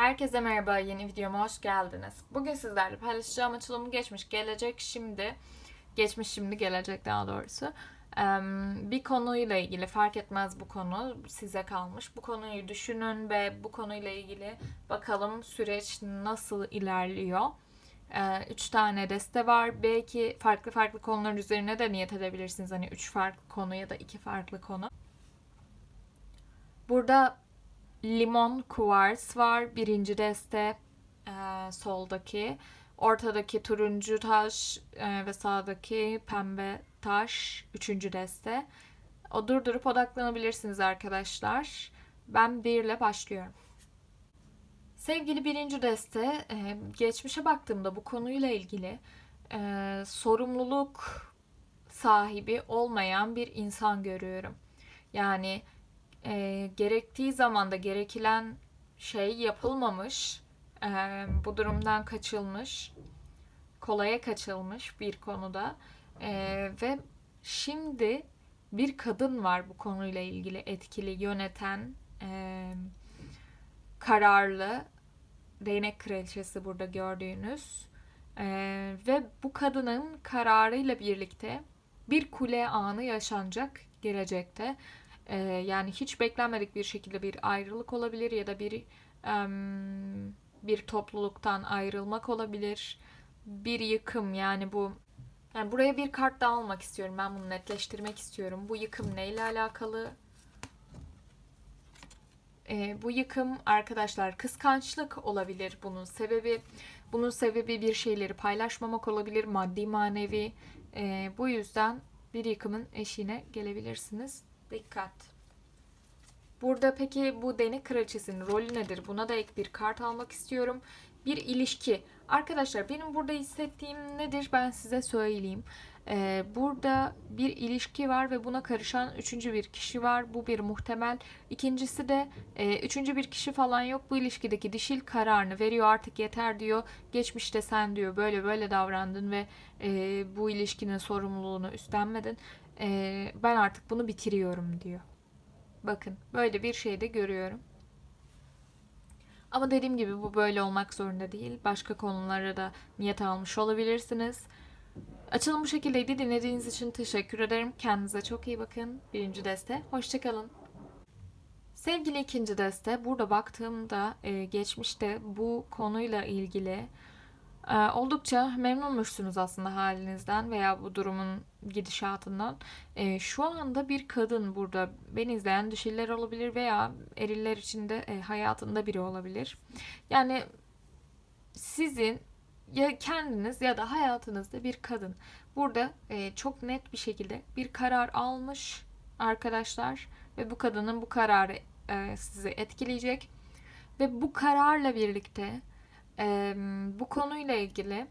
Herkese merhaba, yeni videoma hoş geldiniz. Bugün sizlerle paylaşacağım açılımı geçmiş, gelecek, şimdi, geçmiş, şimdi, gelecek daha doğrusu. Bir konuyla ilgili, fark etmez bu konu, size kalmış. Bu konuyu düşünün ve bu konuyla ilgili bakalım süreç nasıl ilerliyor. Üç tane deste var. Belki farklı farklı konular üzerine de niyet edebilirsiniz. Hani üç farklı konu ya da iki farklı konu. Burada limon kuvars var. Birinci deste e, soldaki. Ortadaki turuncu taş e, ve sağdaki pembe taş. Üçüncü deste. O durdurup odaklanabilirsiniz arkadaşlar. Ben bir ile başlıyorum. Sevgili birinci deste, e, geçmişe baktığımda bu konuyla ilgili e, sorumluluk sahibi olmayan bir insan görüyorum. Yani e, gerektiği zamanda gereken şey yapılmamış, e, bu durumdan kaçılmış, kolaya kaçılmış bir konuda E, ve şimdi bir kadın var bu konuyla ilgili etkili yöneten, e, kararlı değnek kraliçesi burada gördüğünüz E, ve bu kadının kararıyla birlikte bir kule anı yaşanacak gelecekte. Ee, yani hiç beklenmedik bir şekilde bir ayrılık olabilir ya da bir em, bir topluluktan ayrılmak olabilir. Bir yıkım yani bu yani buraya bir kart daha almak istiyorum. Ben bunu netleştirmek istiyorum. Bu yıkım neyle alakalı? Ee, bu yıkım arkadaşlar kıskançlık olabilir bunun sebebi. Bunun sebebi bir şeyleri paylaşmamak olabilir, maddi manevi. Ee, bu yüzden bir yıkımın eşiğine gelebilirsiniz. Dikkat. Burada peki bu değnek kraliçesinin rolü nedir? Buna da ek bir kart almak istiyorum. Bir ilişki. Arkadaşlar benim burada hissettiğim nedir ben size söyleyeyim. Ee, burada bir ilişki var ve buna karışan üçüncü bir kişi var. Bu bir muhtemel. İkincisi de e, üçüncü bir kişi falan yok. Bu ilişkideki dişil kararını veriyor artık yeter diyor. Geçmişte sen diyor böyle böyle davrandın ve e, bu ilişkinin sorumluluğunu üstlenmedin. E, ben artık bunu bitiriyorum diyor. Bakın böyle bir şey de görüyorum. Ama dediğim gibi bu böyle olmak zorunda değil. Başka konulara da niyet almış olabilirsiniz. Açılım bu şekildeydi. Dinlediğiniz için teşekkür ederim. Kendinize çok iyi bakın. Birinci deste. Hoşçakalın. Sevgili ikinci deste, burada baktığımda geçmişte bu konuyla ilgili oldukça memnunmuşsunuz aslında halinizden veya bu durumun gidişatından. E, şu anda bir kadın burada beni izleyen dişiler olabilir veya eriller içinde e, hayatında biri olabilir. Yani sizin ya kendiniz ya da hayatınızda bir kadın burada e, çok net bir şekilde bir karar almış arkadaşlar ve bu kadının bu kararı e, sizi etkileyecek ve bu kararla birlikte e, bu konuyla ilgili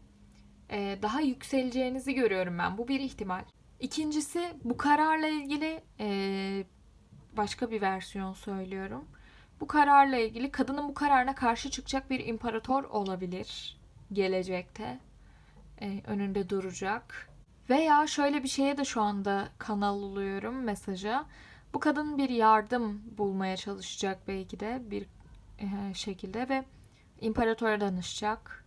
e, daha yükseleceğinizi görüyorum ben. Bu bir ihtimal. İkincisi bu kararla ilgili e, başka bir versiyon söylüyorum. Bu kararla ilgili kadının bu kararına karşı çıkacak bir imparator olabilir gelecekte. E, önünde duracak. Veya şöyle bir şeye de şu anda kanal oluyorum mesaja. Bu kadın bir yardım bulmaya çalışacak belki de bir e, şekilde ve imparatora danışacak.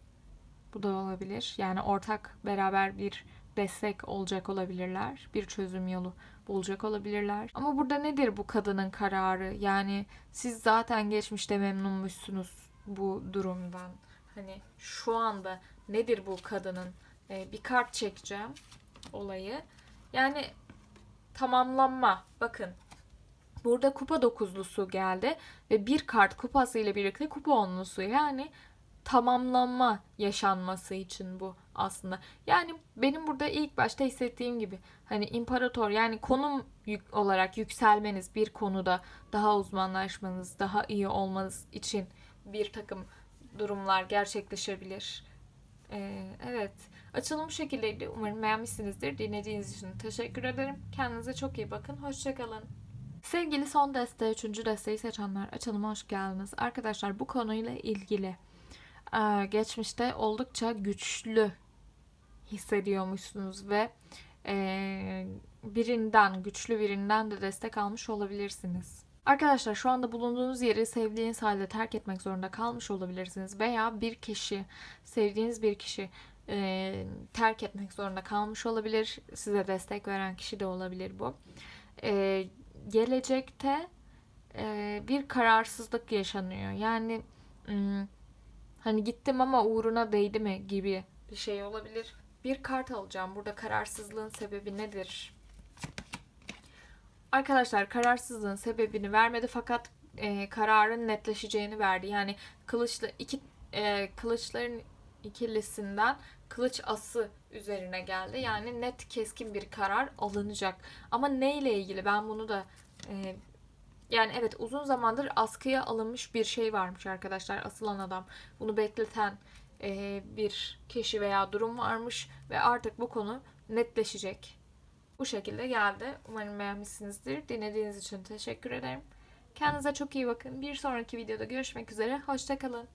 Bu da olabilir. Yani ortak beraber bir destek olacak olabilirler. Bir çözüm yolu bulacak olabilirler. Ama burada nedir bu kadının kararı? Yani siz zaten geçmişte memnunmuşsunuz bu durumdan. Hani şu anda nedir bu kadının? Ee, bir kart çekeceğim olayı. Yani tamamlanma. Bakın Burada kupa dokuzlusu geldi ve bir kart kupası ile birlikte kupa onlusu yani tamamlanma yaşanması için bu aslında. Yani benim burada ilk başta hissettiğim gibi hani imparator yani konum yük olarak yükselmeniz bir konuda daha uzmanlaşmanız, daha iyi olmanız için bir takım durumlar gerçekleşebilir. Ee, evet. Açılım şekildeydi. Umarım beğenmişsinizdir. Dinlediğiniz için teşekkür ederim. Kendinize çok iyi bakın. Hoşçakalın. Sevgili son deste, üçüncü desteği seçenler açılıma hoş geldiniz. Arkadaşlar bu konuyla ilgili e, geçmişte oldukça güçlü hissediyormuşsunuz ve e, birinden, güçlü birinden de destek almış olabilirsiniz. Arkadaşlar şu anda bulunduğunuz yeri sevdiğiniz halde terk etmek zorunda kalmış olabilirsiniz veya bir kişi, sevdiğiniz bir kişi e, terk etmek zorunda kalmış olabilir. Size destek veren kişi de olabilir bu. E, gelecekte e, bir kararsızlık yaşanıyor. Yani hani gittim ama uğruna değdi mi gibi bir şey olabilir. Bir kart alacağım. Burada kararsızlığın sebebi nedir? Arkadaşlar kararsızlığın sebebini vermedi fakat e, kararın netleşeceğini verdi. Yani kılıçlı iki e, kılıçların ikilisinden kılıç ası üzerine geldi. Yani net keskin bir karar alınacak. Ama neyle ilgili? Ben bunu da e, yani evet uzun zamandır askıya alınmış bir şey varmış arkadaşlar. Asılan adam. Bunu bekleten e, bir kişi veya durum varmış ve artık bu konu netleşecek. Bu şekilde geldi. Umarım beğenmişsinizdir. Dinlediğiniz için teşekkür ederim. Kendinize çok iyi bakın. Bir sonraki videoda görüşmek üzere. Hoşçakalın.